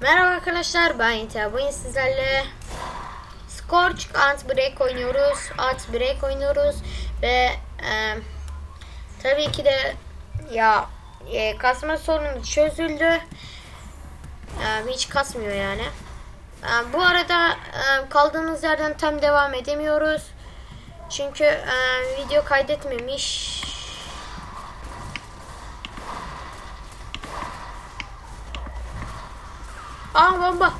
Merhaba arkadaşlar ben Yiğiter. Bugün sizlerle Scorch Ant Break oynuyoruz. Ant Break oynuyoruz ve e, tabii ki de ya e, kasma sorunu çözüldü. E, hiç kasmıyor yani. E, bu arada e, kaldığımız yerden tam devam edemiyoruz. Çünkü e, video kaydetmemiş. Aa bomba.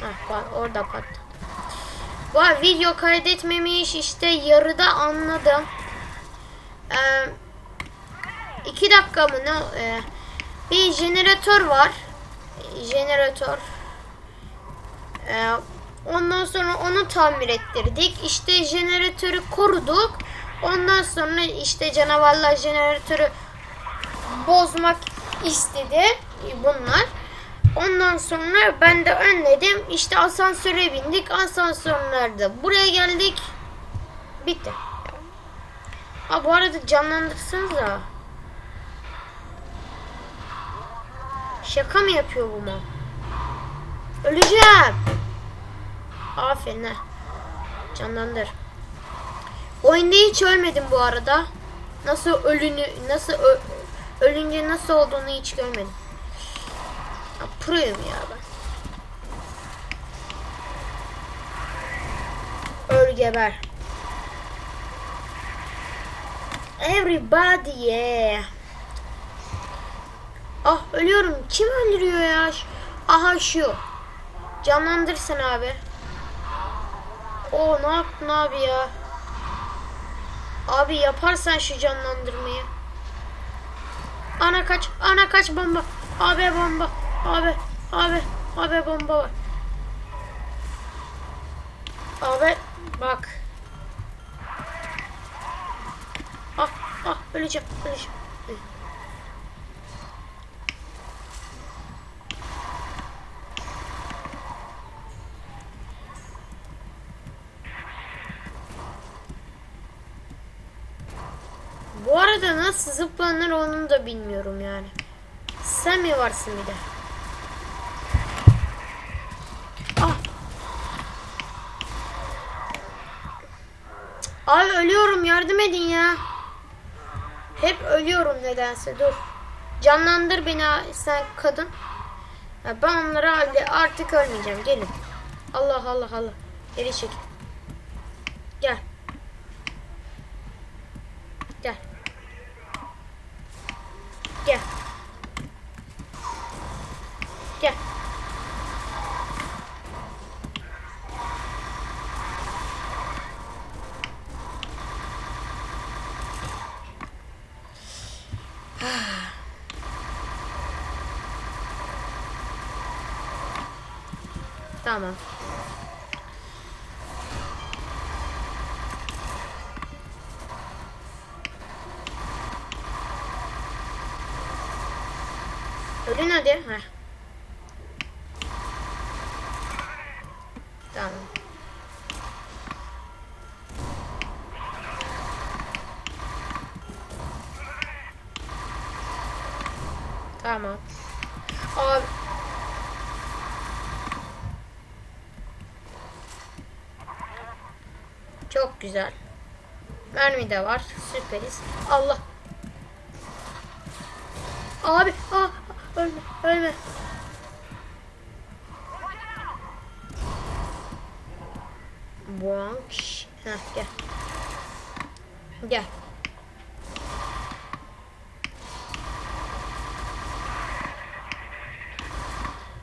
Heh, bak orada patladı. Arada video kaydetmemiş işte yarıda anladım. Ee, iki dakika mı ne? Ee, bir jeneratör var. Jeneratör. Ee, ondan sonra onu tamir ettirdik. İşte jeneratörü koruduk. Ondan sonra işte canavarlar jeneratörü bozmak istedi bunlar. Ondan sonra ben de önledim. İşte asansöre bindik. Asansörlerde buraya geldik. Bitti. Ha bu arada canlandırsanız da. Şaka mı yapıyor bu mal? Öleceğim. Aferin ha. Canlandır. Oyunda hiç ölmedim bu arada. Nasıl ölünü nasıl ölünce nasıl olduğunu hiç görmedim. Ya, proyum ya ben. Öl geber. Everybody yeah. Ah ölüyorum. Kim öldürüyor ya? Aha şu. Canlandırsın abi. O ne yaptın abi ya? Abi yaparsan şu canlandırmayı. Ana kaç, ana kaç bomba. Abi bomba. Abi, abi, abi bomba var. Abi bak. Ah, ah öleceğim, öleceğim. Bu arada nasıl zıplanır onu da bilmiyorum yani. Sen mi varsın bir de? Ölüyorum yardım edin ya. Hep ölüyorum nedense dur. Canlandır beni sen kadın. Ya ben onları halde artık ölmeyeceğim gelin. Allah Allah Allah. Geri çekil. Gel. Gel. Gel. Gel. Tamam. Ölün hadi. Heh. Tamam. Tamam. Abi. Çok güzel. Mermi de var. Süperiz. Allah. Abi. Aa, ölme. Ölme. Bonk. Heh, gel. Gel.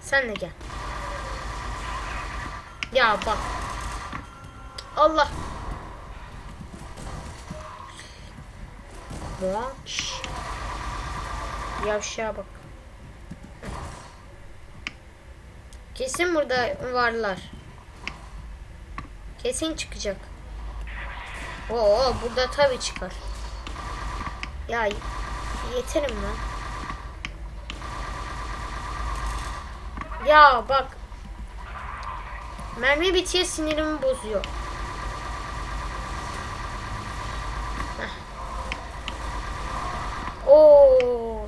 Sen de gel. Ya bak. Allah. Bonk. Yavşağa bak. Kesin burada varlar. Kesin çıkacak. Oo burada tabi çıkar. Ya yeterim lan. Ya bak. Mermi bitiyor sinirimi bozuyor. Heh. Oo.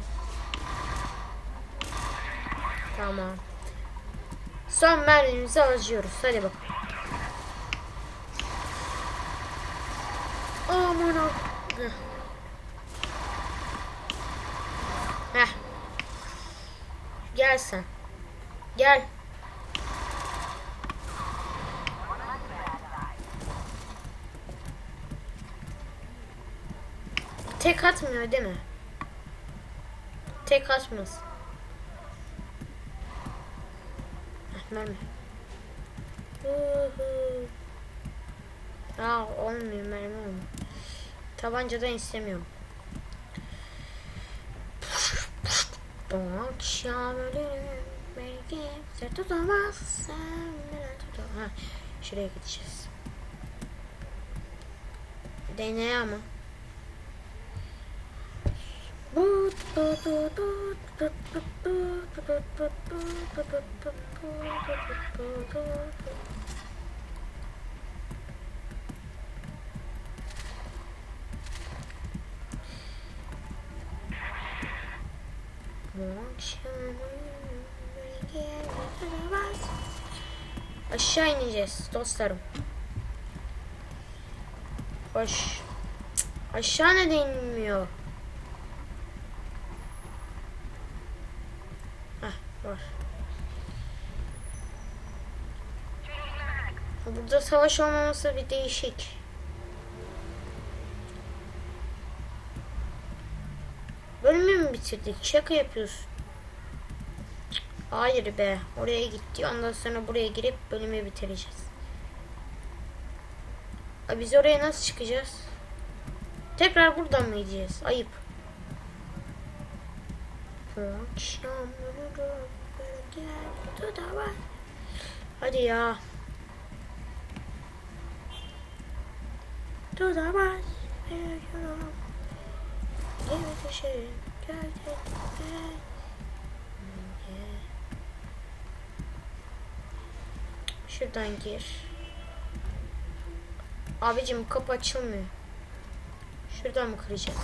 Tamam. Son mermimizi alıyoruz. Hadi bakalım. Aman al. Heh. Gel sen. Gel. Tek atmıyor değil mi? Tek atmaz. Heh, mermi. Aa olmuyor mermi olmuyor. Tabancadan istemiyorum. Bu akşam ölürüm belki sen tutamazsın tutam. Ha, şuraya gideceğiz. Deney ama. Aşağı ineceğiz dostlarım. Hoş. Aşağı neden inmiyor? Heh, var. Burada savaş olmaması bir değişik. Bölümü mü bitirdik? Şaka yapıyorsun. Hayır be. Oraya gitti. Ondan sonra buraya girip bölümü bitireceğiz. Aa, biz oraya nasıl çıkacağız? Tekrar buradan mı gideceğiz? Ayıp. Hadi ya. Tutamaz. Gemi düşerim. Gölge. Şuradan gir. Abicim kapı açılmıyor. Şuradan mı kıracağız?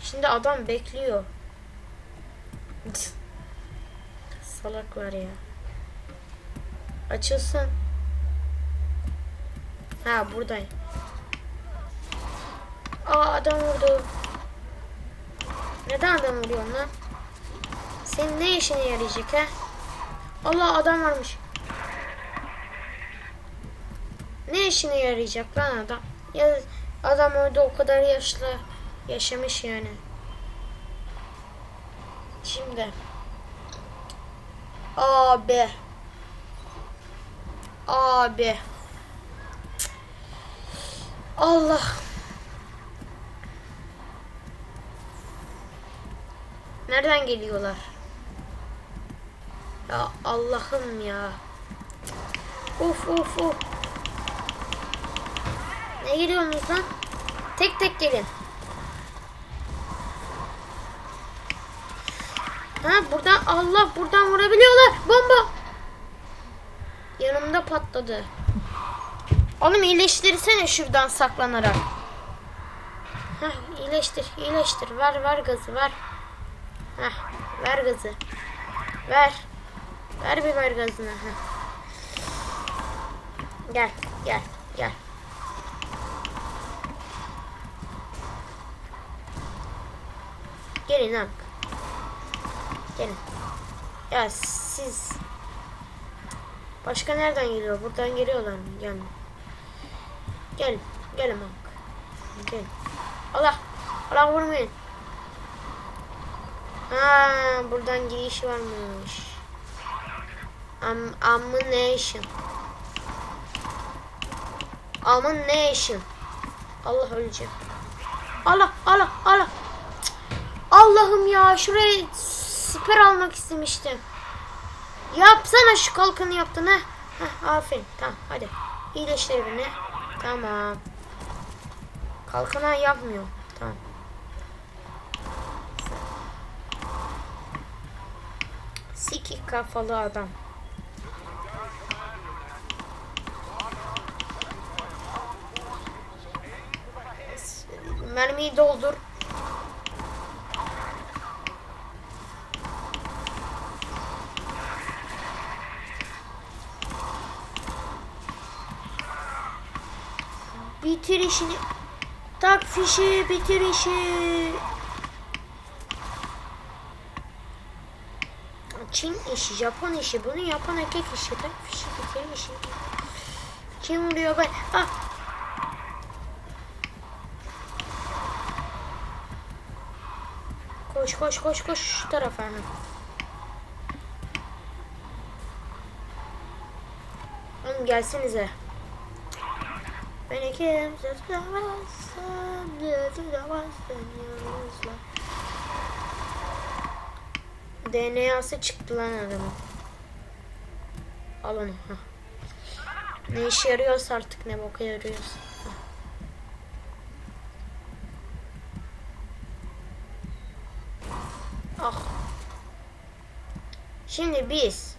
Şimdi adam bekliyor. Salaklar ya. Açılsın. Ha buradayım. Aa adam vurdu. Neden adam vuruyorsun lan? Senin ne işine yarayacak ha? Allah adam varmış. Ne işine yarayacak lan adam? Ya adam orada o kadar yaşlı yaşamış yani. Şimdi abi abi Allah Nereden geliyorlar? Ya Allah'ım ya. Of of of. Ne geliyorsunuz lan? Tek tek gelin. Ha buradan Allah buradan vurabiliyorlar. Bomba. Yanımda patladı. Oğlum iyileştirsene şuradan saklanarak. Heh, iyileştir, iyileştir. Ver, ver gazı, ver. Heh, ver gazı. Ver. Ver bir ver gazını. Heh. Gel, gel, gel. Gelin lan. Gelin. Ya siz Başka nereden geliyor? Buradan geliyorlar mı? Gel. Gel. Gelin bak. Gel. Allah. Allah vurmayın. Ha, buradan giriş varmış. Am ammunition. Ammunition. Allah öleceğim. Allah Allah Allah. Allah'ım ya şuraya siper almak istemiştim. Yapsana şu kalkanı yaptın ha. Heh, aferin tamam hadi. İyileştir beni. Tamam. Kalkana yapmıyor. Tamam. Sikik kafalı adam. Mermiyi doldur. Bitir işini. Tak fişi bitir işi. Çin işi, Japon işi, bunu yapan erkek işi. Tak fişi bitir işi. Kim vuruyor ben? Ah! Koş koş koş koş şu tarafa hemen. Oğlum gelsenize. Beni kimse tutamazsın, tutamazsın yalnızla. DNA'sı çıktı lan adamın. Al onu. hah. Ne işe yarıyorsa artık ne boka yarıyorsa. Ah. Şimdi biz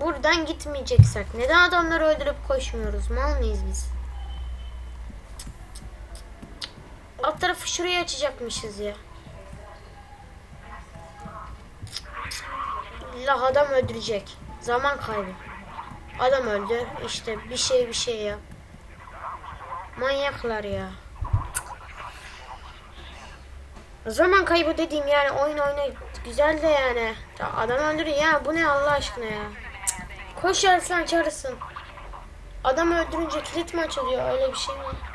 buradan gitmeyeceksek neden adamları öldürüp koşmuyoruz? Mal mıyız biz? Alt tarafı şuraya açacakmışız ya. İlla adam öldürecek. Zaman kaybı. Adam öldü. İşte bir şey bir şey ya. Manyaklar ya. Zaman kaybı dediğim yani oyun oyna güzel de yani. Ya Adam öldürüyor ya bu ne Allah aşkına ya. Koş yarısın çağırsın. Adam öldürünce kilit mi açılıyor öyle bir şey mi?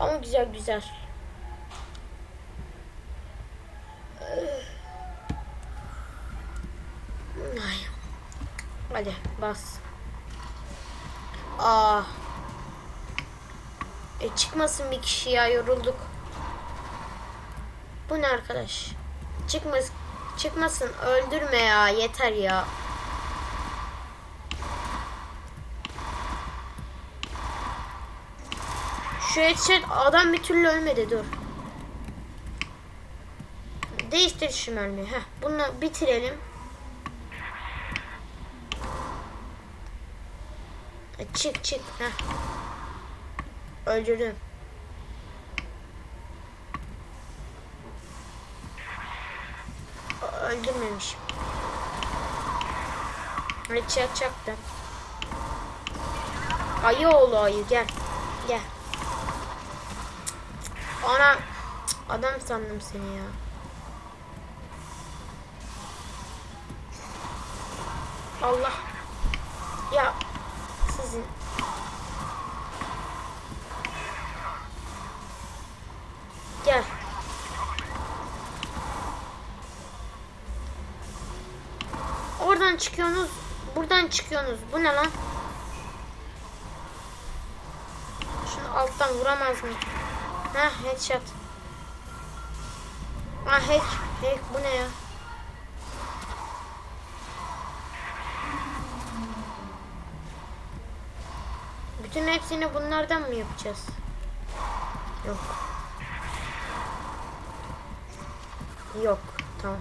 Ama güzel güzel. Ay. Hadi bas. Aa. E çıkmasın bir kişi ya yorulduk. Bu ne arkadaş? Çıkmaz çıkmasın öldürme ya yeter ya. Şu headshot adam bir türlü ölmedi dur. Değiştir şu mermiyi. Heh, bunu bitirelim. E, Çık çık. Heh. Öldürdüm. Ö- Öldürmemişim. Headshot çaktım. Ayı oğlu ayı. Gel. Ana adam sandım seni ya. Allah. Ya sizin Gel. Oradan çıkıyorsunuz. Buradan çıkıyorsunuz. Bu ne lan? Şunu alttan vuramaz mı? Heh headshot. Ah hack. Hack bu ne ya? Bütün hepsini bunlardan mı yapacağız? Yok. Yok. Tamam.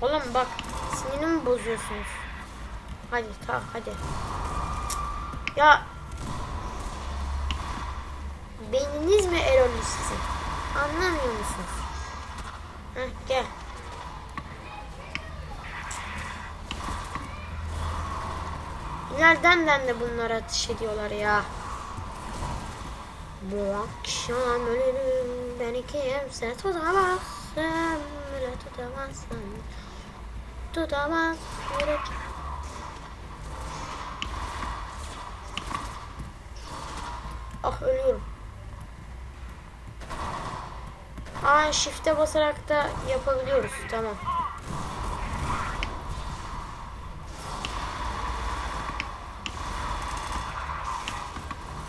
Oğlum bak sinirimi bozuyorsunuz. Hadi ta hadi. Ya beyniniz mi erolü sizin? Anlamıyor musunuz? Heh, gel. Nereden de bunlar ateş ediyorlar ya? Bu akşam ölürüm beni kimse tutamaz Sen bile tutamazsın Tutamaz yürek Ah ölüyorum Aa shift'e basarak da yapabiliyoruz tamam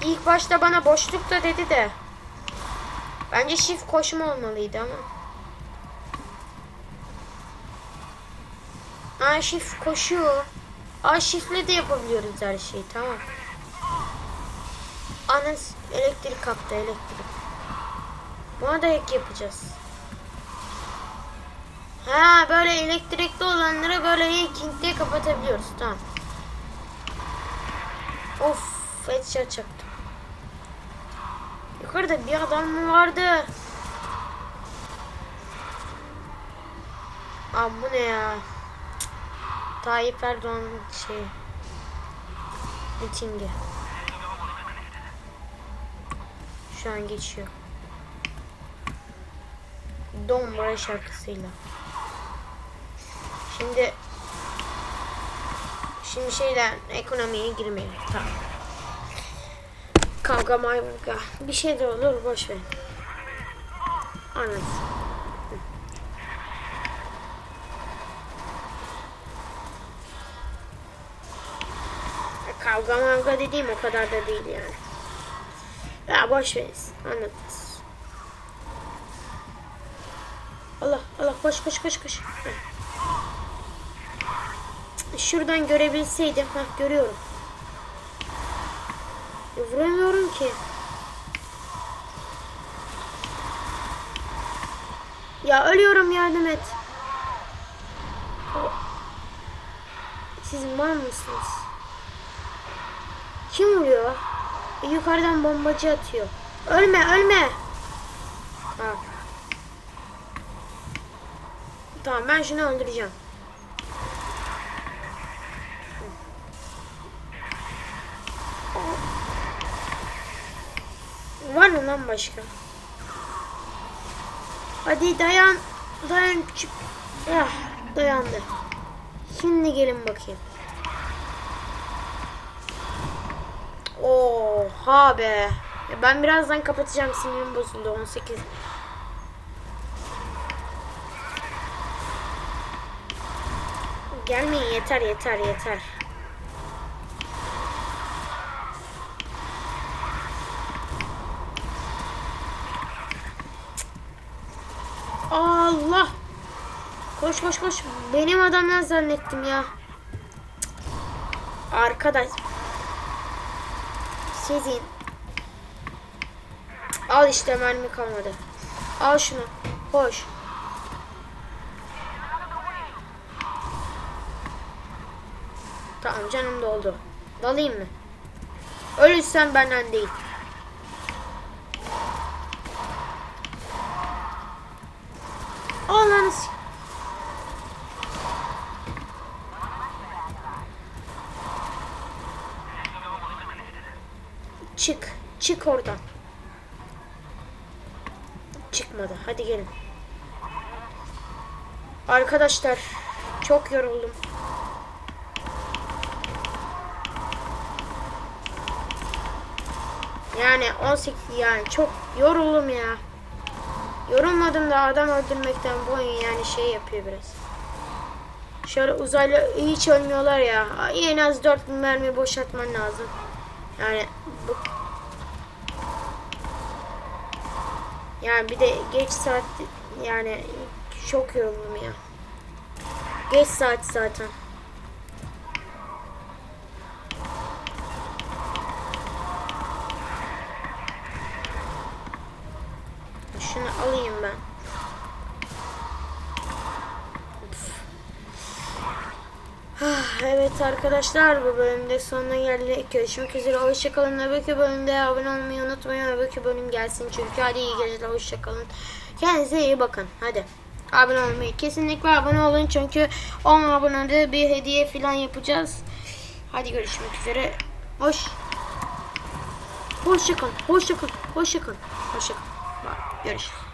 İlk başta bana boşlukta dedi de. Bence shift koşma olmalıydı ama. Aa shift koşuyor. Aa shiftle de yapabiliyoruz her şeyi tamam. Anas elektrik kaptı elektrik. Buna da ek yapacağız. Ha böyle elektrikli olanları böyle hacking diye kapatabiliyoruz tamam. Of headshot çaktım. Yukarıda bir adam mı vardı? Abi bu ne ya? Tayyip Erdoğan'ın şeyi. mitingi. Şu an geçiyor. Dombra şarkısıyla. Şimdi şimdi şeyden ekonomiye girmeyelim. Tamam. Kavga mayvurga. Bir şey de olur boş ver. Anlat. Kavga mavga dediğim o kadar da değil yani. Ya boş ver. Anlat. Allah koş koş koş koş. Şuradan görebilseydim. Hah görüyorum. Vuramıyorum ki. Ya ölüyorum yardım et. Siz var mısınız? Kim vuruyor? Yukarıdan bombacı atıyor. Ölme ölme. Tamam. Tamam ben şunu öldüreceğim. Var mı lan başka? Hadi dayan. Dayan. Ah, dayandı. Şimdi gelin bakayım. Oha be. Ben birazdan kapatacağım sinirim bozuldu 18. Gelmeyin yeter yeter yeter. Allah. Koş koş koş. Benim adamlar zannettim ya. Arkadaş. Sizin. Al işte mermi kalmadı. Al şunu. Koş. Tamam canım doldu. Dalayım mı? Ölürsen benden değil. Allah'ını Çık. Çık oradan. Çıkmadı. Hadi gelin. Arkadaşlar çok yoruldum. Yani 18 yani çok yoruldum ya. Yorulmadım da adam öldürmekten bu oyun yani şey yapıyor biraz. Şöyle uzaylı hiç ölmüyorlar ya. En az 4 mermi boşaltman lazım. Yani bu yani bir de geç saat yani çok yoruldum ya. Geç saat zaten. Şunu alayım ben. Ah, Evet arkadaşlar bu bölümde sonuna geldik. Görüşmek üzere. Hoşçakalın. Öbürkü bölümde abone olmayı unutmayın. Öbürkü bölüm gelsin çünkü. Hadi iyi geceler. Hoşçakalın. Kendinize iyi bakın. Hadi. Abone olmayı kesinlikle abone olun çünkü 10 abonede bir hediye falan yapacağız. Hadi görüşmek üzere. Hoş. Hoşçakalın. Hoşçakalın. Hoşçakalın. Hoşçakalın. Bye. Görüşürüz.